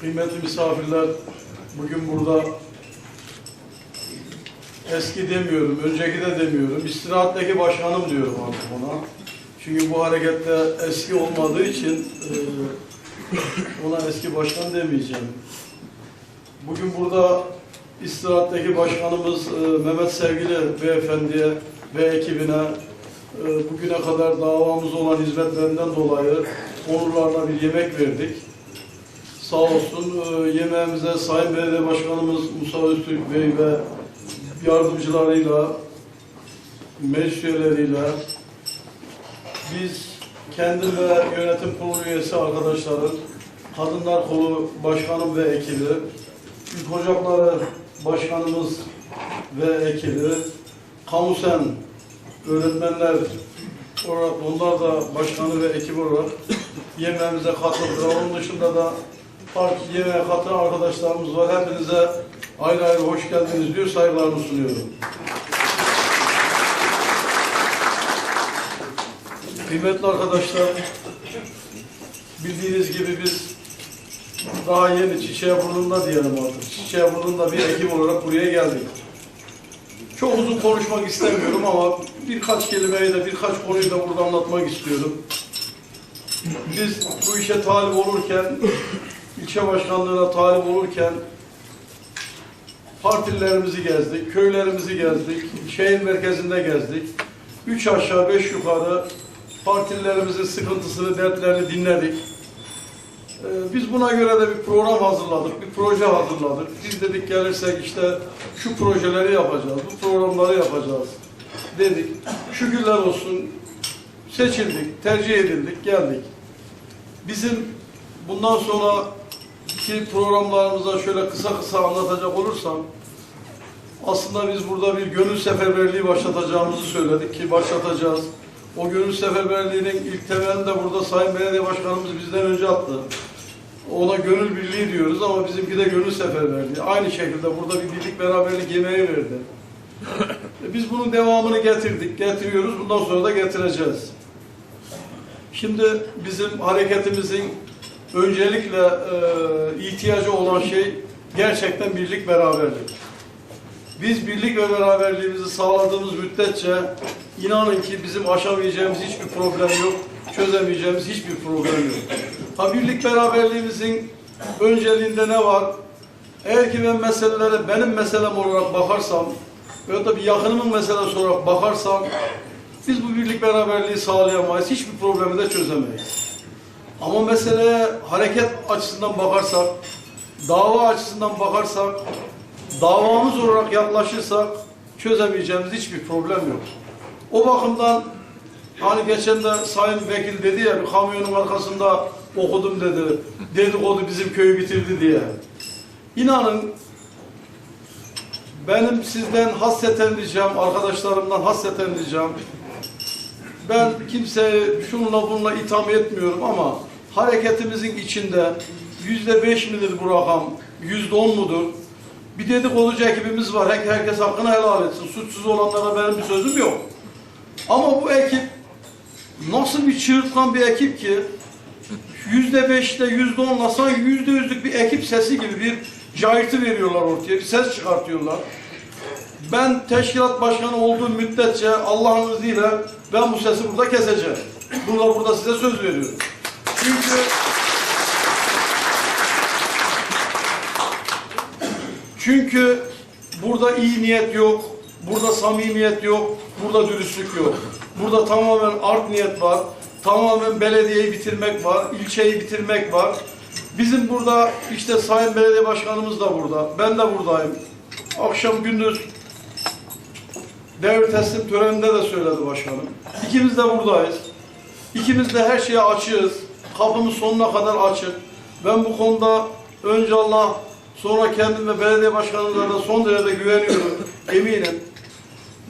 Kıymetli misafirler, bugün burada eski demiyorum, önceki de demiyorum, istirahatteki başkanım diyorum artık ona. Çünkü bu harekette eski olmadığı için e, ona eski başkan demeyeceğim. Bugün burada istirahatteki başkanımız e, Mehmet Sevgili Beyefendi'ye ve ekibine e, bugüne kadar davamız olan hizmetlerinden dolayı onurlarla bir yemek verdik. Sağ olsun e, yemeğimize Sayın Belediye Başkanımız Musa Öztürk Bey ve yardımcılarıyla, meclis üyeleriyle biz kendim ve yönetim kurulu üyesi arkadaşlarım, Kadınlar Kolu Başkanım ve ekibi, İlk Ocakları Başkanımız ve ekibi, Kamusen öğretmenler olarak onlar da başkanı ve ekip olarak yemeğimize katıldılar. Onun dışında da farklı yemeğe katılan arkadaşlarımız var. Hepinize ayrı ayrı hoş geldiniz diyor. Saygılarımı sunuyorum. Kıymetli arkadaşlar, bildiğiniz gibi biz daha yeni çiçeğe burnunda diyelim artık. Çiçeğe burnunda bir ekip olarak buraya geldik. Çok uzun konuşmak istemiyorum ama birkaç kelimeyi de birkaç konuyu da burada anlatmak istiyorum. Biz bu işe talip olurken, ilçe başkanlığına talip olurken partilerimizi gezdik, köylerimizi gezdik, şehir merkezinde gezdik. Üç aşağı beş yukarı partilerimizin sıkıntısını, dertlerini dinledik. Ee, Biz buna göre de bir program hazırladık, bir proje hazırladık. Biz dedik gelirsek işte şu projeleri yapacağız, bu programları yapacağız dedik. Şükürler olsun seçildik, tercih edildik, geldik. Bizim bundan sonra ki programlarımıza şöyle kısa kısa anlatacak olursam aslında biz burada bir gönül seferberliği başlatacağımızı söyledik ki başlatacağız. O gönül seferberliğinin ilk temelini de burada Sayın Belediye Başkanımız bizden önce attı. Ona gönül birliği diyoruz ama bizimki de gönül seferberliği. Aynı şekilde burada bir birlik beraberlik yemeği verdi. E Biz bunun devamını getirdik, getiriyoruz. Bundan sonra da getireceğiz. Şimdi bizim hareketimizin öncelikle e, ihtiyacı olan şey gerçekten birlik beraberlik. Biz birlik ve beraberliğimizi sağladığımız müddetçe inanın ki bizim aşamayacağımız hiçbir problem yok, çözemeyeceğimiz hiçbir problem yok. Ha birlik beraberliğimizin önceliğinde ne var? Eğer ki ben meselelere benim meselem olarak bakarsam veya da bir yakınımın meselesi olarak bakarsam biz bu birlik beraberliği sağlayamayız, hiçbir problemi de çözemeyiz. Ama meseleye hareket açısından bakarsak, dava açısından bakarsak, davamız olarak yaklaşırsak çözemeyeceğimiz hiçbir problem yok. O bakımdan hani geçen de Sayın Vekil dedi ya kamyonun arkasında okudum dedi. Dedikodu bizim köyü bitirdi diye. İnanın benim sizden hasreten ricam, arkadaşlarımdan hasreten ricam ben kimseye şununla bununla itham etmiyorum ama hareketimizin içinde yüzde beş midir bu rakam, yüzde on mudur? Bir dedikoducu ekibimiz var. Her- Herkes hakkını helal etsin. Suçsuz olanlara benim bir sözüm yok. Ama bu ekip nasıl bir çığırtkan bir ekip ki yüzde beşle yüzde onla sanki yüzde yüzlük bir ekip sesi gibi bir cayırtı veriyorlar ortaya. Bir ses çıkartıyorlar. Ben teşkilat başkanı olduğum müddetçe Allah'ın izniyle ben bu sesi burada keseceğim. Burada burada size söz veriyorum. Çünkü çünkü burada iyi niyet yok, burada samimiyet yok, burada dürüstlük yok. Burada tamamen art niyet var, tamamen belediyeyi bitirmek var, ilçeyi bitirmek var. Bizim burada işte Sayın Belediye Başkanımız da burada, ben de buradayım. Akşam gündüz devir teslim töreninde de söyledi başkanım. İkimiz de buradayız. İkimiz de her şeye açığız. Kapımız sonuna kadar açık. Ben bu konuda önce Allah sonra kendim ve belediye başkanımıza da son derece güveniyorum. Eminim.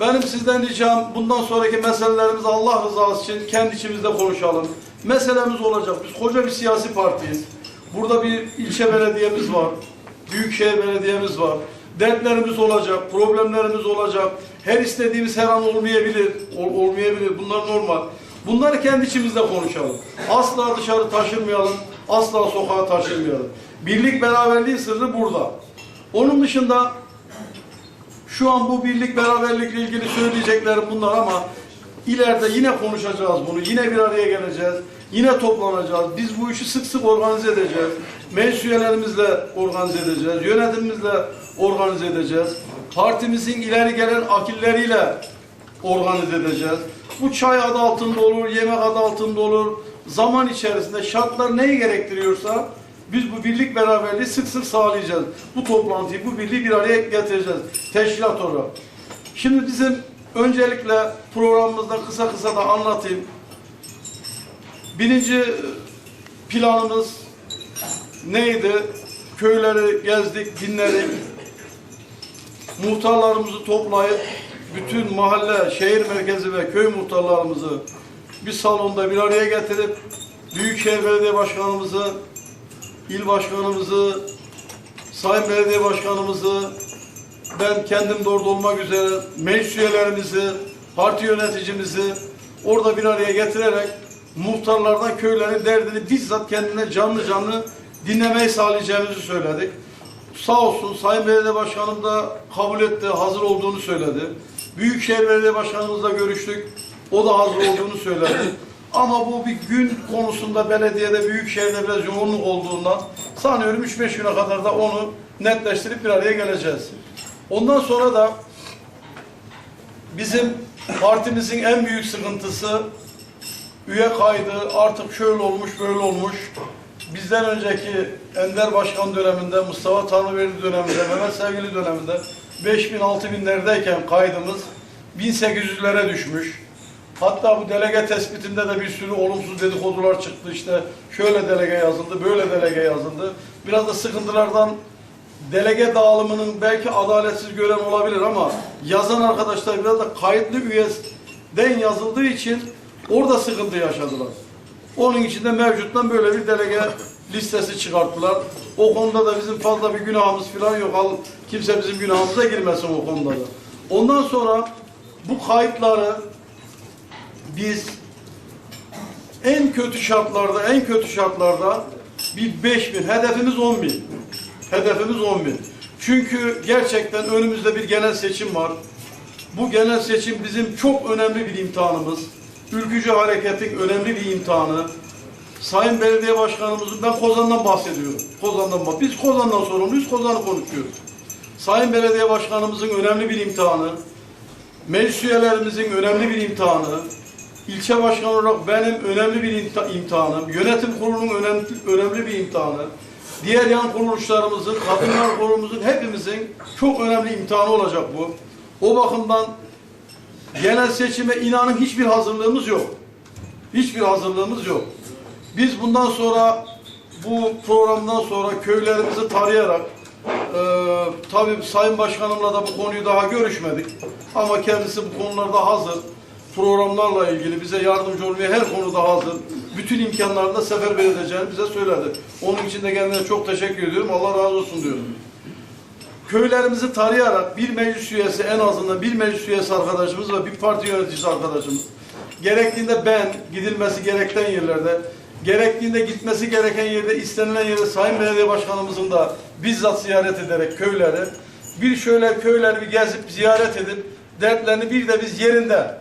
Benim sizden ricam bundan sonraki meselelerimizi Allah rızası için kendi içimizde konuşalım. Meselemiz olacak. Biz koca bir siyasi partiyiz. Burada bir ilçe belediyemiz var. Büyükşehir belediyemiz var. Dertlerimiz olacak, problemlerimiz olacak. Her istediğimiz her an olmayabilir. Ol- olmayabilir. Bunlar normal. Bunları kendi içimizde konuşalım. Asla dışarı taşırmayalım. asla sokağa taşınmayalım. Birlik beraberliğin sırrı burada. Onun dışında şu an bu birlik beraberlikle ilgili söyleyeceklerim bunlar ama ileride yine konuşacağız bunu. Yine bir araya geleceğiz. Yine toplanacağız. Biz bu işi sık sık organize edeceğiz. Meclis üyelerimizle organize edeceğiz. Yönetimimizle organize edeceğiz. Partimizin ileri gelen akilleriyle organize edeceğiz. Bu çay adı altında olur, yemek adı altında olur. Zaman içerisinde şartlar neyi gerektiriyorsa biz bu birlik beraberliği sık sık sağlayacağız. Bu toplantıyı, bu birliği bir araya getireceğiz. Teşkilat olarak. Şimdi bizim öncelikle programımızda kısa kısa da anlatayım. Birinci planımız neydi? Köyleri gezdik, dinledik. Muhtarlarımızı toplayıp bütün mahalle, şehir merkezi ve köy muhtarlarımızı bir salonda bir araya getirip Büyükşehir Belediye Başkanımızı, il başkanımızı, sayın belediye başkanımızı, ben kendim de orada olmak üzere meclis üyelerimizi, parti yöneticimizi orada bir araya getirerek muhtarlardan köylerin derdini bizzat kendine canlı canlı dinlemeyi sağlayacağımızı söyledik. Sağ olsun Sayın Belediye Başkanım da kabul etti, hazır olduğunu söyledi. Büyükşehir Belediye Başkanımızla görüştük. O da hazır olduğunu söyledi. Ama bu bir gün konusunda belediyede, büyükşehirde biraz yoğunluk olduğundan sanıyorum 3-5 güne kadar da onu netleştirip bir araya geleceğiz. Ondan sonra da bizim partimizin en büyük sıkıntısı üye kaydı artık şöyle olmuş böyle olmuş. Bizden önceki Ender Başkan döneminde, Mustafa Tanrıverdi döneminde, Mehmet Sevgili döneminde 5000 6000'lerdeyken kaydımız 1800'lere düşmüş. Hatta bu delege tespitinde de bir sürü olumsuz dedikodular çıktı. İşte şöyle delege yazıldı, böyle delege yazıldı. Biraz da sıkıntılardan delege dağılımının belki adaletsiz gören olabilir ama yazan arkadaşlar biraz da kayıtlı üyeden yazıldığı için orada sıkıntı yaşadılar. Onun için de mevcuttan böyle bir delege listesi çıkarttılar. O konuda da bizim fazla bir günahımız falan yok. Al, kimse bizim günahımıza girmesin o konuda da. Ondan sonra bu kayıtları biz en kötü şartlarda, en kötü şartlarda bir 5000, hedefimiz 10 bin. Hedefimiz 10 bin. Çünkü gerçekten önümüzde bir genel seçim var. Bu genel seçim bizim çok önemli bir imtihanımız. Ülkücü hareketin önemli bir imtihanı. Sayın Belediye Başkanımızın, ben Kozan'dan bahsediyorum. Kozan'dan Biz Kozan'dan sorumluyuz, Kozan'ı konuşuyoruz. Sayın Belediye Başkanımızın önemli bir imtihanı. Meclis üyelerimizin önemli bir imtihanı. İlçe başkanı olarak benim önemli bir imtihanım. Yönetim kurulunun önemli, önemli bir imtihanı. Diğer yan kuruluşlarımızın, kadınlar kurulumuzun hepimizin çok önemli imtihanı olacak bu. O bakımdan genel seçime inanın hiçbir hazırlığımız yok. Hiçbir hazırlığımız yok. Biz bundan sonra bu programdan sonra köylerimizi tarayarak e, tabii Sayın Başkanımla da bu konuyu daha görüşmedik. Ama kendisi bu konularda hazır. Programlarla ilgili bize yardımcı olmaya her konuda hazır. Bütün imkanlarını da seferber edeceğini bize söyledi. Onun için de kendine çok teşekkür ediyorum. Allah razı olsun diyorum köylerimizi tarayarak bir meclis üyesi en azından bir meclis üyesi arkadaşımız ve bir parti yöneticisi arkadaşımız gerektiğinde ben gidilmesi gereken yerlerde gerektiğinde gitmesi gereken yerde istenilen yerde Sayın Belediye Başkanımızın da bizzat ziyaret ederek köyleri bir şöyle köyleri bir gezip ziyaret edip dertlerini bir de biz yerinde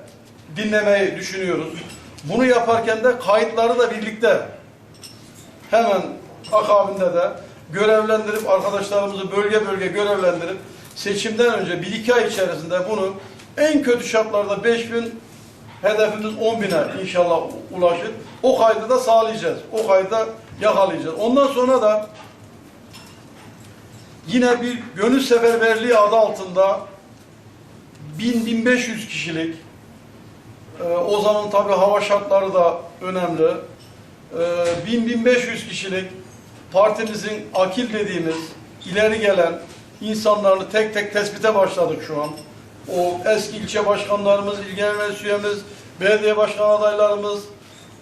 dinlemeyi düşünüyoruz. Bunu yaparken de kayıtları da birlikte hemen akabinde de görevlendirip arkadaşlarımızı bölge bölge görevlendirip seçimden önce bir iki ay içerisinde bunu en kötü şartlarda 5000 hedefimiz 10 bine inşallah ulaşır. O kaydı da sağlayacağız. O kaydı da yakalayacağız. Ondan sonra da yine bir gönül seferberliği adı altında 1000-1500 kişilik ee, o zaman tabi hava şartları da önemli. Ee, 1000-1500 kişilik partimizin akil dediğimiz ileri gelen insanlarını tek tek tespite başladık şu an. O eski ilçe başkanlarımız, il genel meclis üyemiz, belediye başkan adaylarımız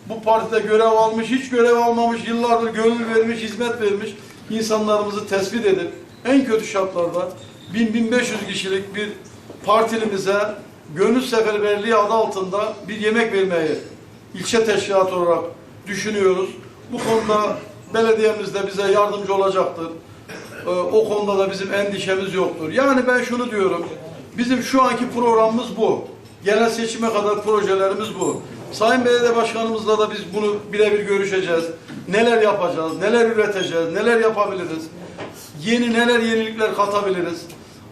bu partide görev almış, hiç görev almamış, yıllardır gönül vermiş, hizmet vermiş insanlarımızı tespit edip en kötü şartlarda 1000-1500 kişilik bir partilimize gönül seferberliği adı altında bir yemek vermeyi ilçe teşkilatı olarak düşünüyoruz. Bu konuda belediyemiz de bize yardımcı olacaktır. Ee, o konuda da bizim endişemiz yoktur. Yani ben şunu diyorum, bizim şu anki programımız bu. Genel seçime kadar projelerimiz bu. Sayın Belediye Başkanımızla da biz bunu birebir görüşeceğiz. Neler yapacağız, neler üreteceğiz, neler yapabiliriz, yeni neler yenilikler katabiliriz,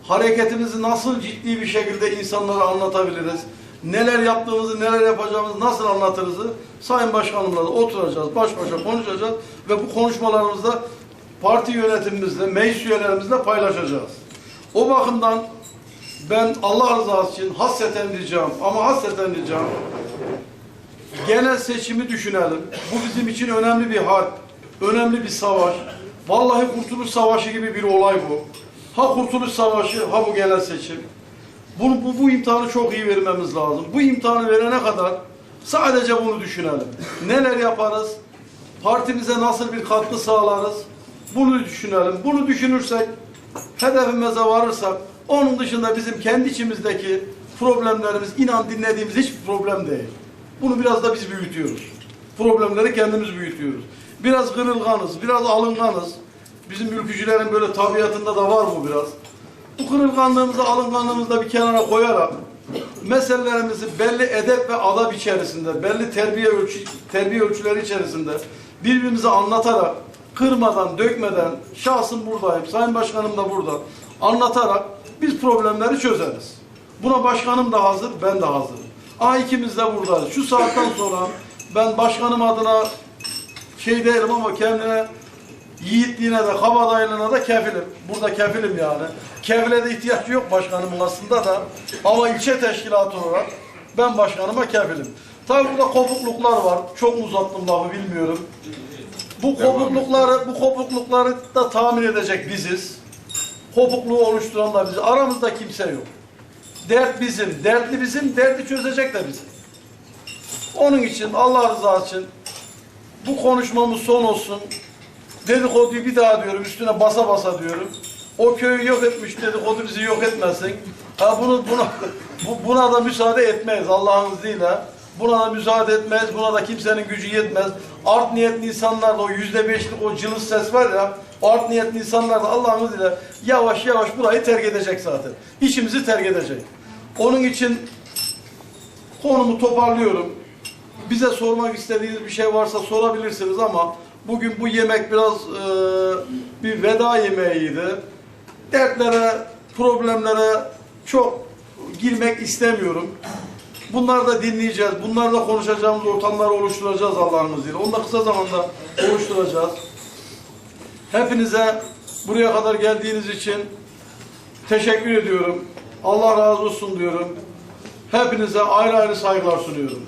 hareketimizi nasıl ciddi bir şekilde insanlara anlatabiliriz, neler yaptığımızı, neler yapacağımızı nasıl anlatırızı Sayın Başkanımla da oturacağız, baş başa konuşacağız ve bu konuşmalarımızda parti yönetimimizle, meclis üyelerimizle paylaşacağız. O bakımdan ben Allah rızası için hasreten ricam ama hasreten ricam genel seçimi düşünelim. Bu bizim için önemli bir harp, önemli bir savaş. Vallahi Kurtuluş Savaşı gibi bir olay bu. Ha Kurtuluş Savaşı, ha bu genel seçim. Bunu, bu, bu imtihanı çok iyi vermemiz lazım. Bu imtihanı verene kadar sadece bunu düşünelim. Neler yaparız? Partimize nasıl bir katkı sağlarız? Bunu düşünelim. Bunu düşünürsek, hedefimize varırsak, onun dışında bizim kendi içimizdeki problemlerimiz, inan dinlediğimiz hiçbir problem değil. Bunu biraz da biz büyütüyoruz. Problemleri kendimiz büyütüyoruz. Biraz kırılganız, biraz alınganız. Bizim ülkücülerin böyle tabiatında da var bu biraz. Bu kırılganlığımızı, alınganlığımızı da bir kenara koyarak meselelerimizi belli edep ve adab içerisinde, belli terbiye ölçü, terbiye ölçüleri içerisinde birbirimize anlatarak, kırmadan, dökmeden, şahsım buradayım, Sayın Başkanım da burada, anlatarak biz problemleri çözeriz. Buna başkanım da hazır, ben de hazırım. Aa ikimiz de buradayız. Şu saatten sonra ben başkanım adına şey değilim ama kendine yiğitliğine de kabadaylığına da kefilim. Burada kefilim yani. Kefile de ihtiyaç yok başkanımın aslında da. Ama ilçe teşkilatı olarak ben başkanıma kefilim. Tabi burada kopukluklar var. Çok uzattım lafı bilmiyorum. Bu kopuklukları, bu kopuklukları da tahmin edecek biziz. Kopukluğu oluşturan da biziz. Aramızda kimse yok. Dert bizim, dertli bizim, derdi çözecek de bizim. Onun için Allah rızası için bu konuşmamız son olsun. Dedikoduyu bir daha diyorum, üstüne basa basa diyorum. O köyü yok etmiş dedikodu bizi yok etmesin. Ha bunu buna bu, buna da müsaade etmeyiz Allah'ın izniyle. Buna müsaade etmeyiz. Buna da kimsenin gücü yetmez. Art niyetli insanlar da o yüzde beşlik o cılız ses var ya. Art niyetli insanlar da Allah'ın izniyle yavaş yavaş burayı terk edecek zaten. İşimizi terk edecek. Onun için konumu toparlıyorum. Bize sormak istediğiniz bir şey varsa sorabilirsiniz ama bugün bu yemek biraz e, bir veda yemeğiydi. Dertlere, problemlere çok girmek istemiyorum. Bunları da dinleyeceğiz. Bunları da konuşacağımız ortamları oluşturacağız Allah'ın izniyle. Onu da kısa zamanda oluşturacağız. Hepinize buraya kadar geldiğiniz için teşekkür ediyorum. Allah razı olsun diyorum. Hepinize ayrı ayrı saygılar sunuyorum.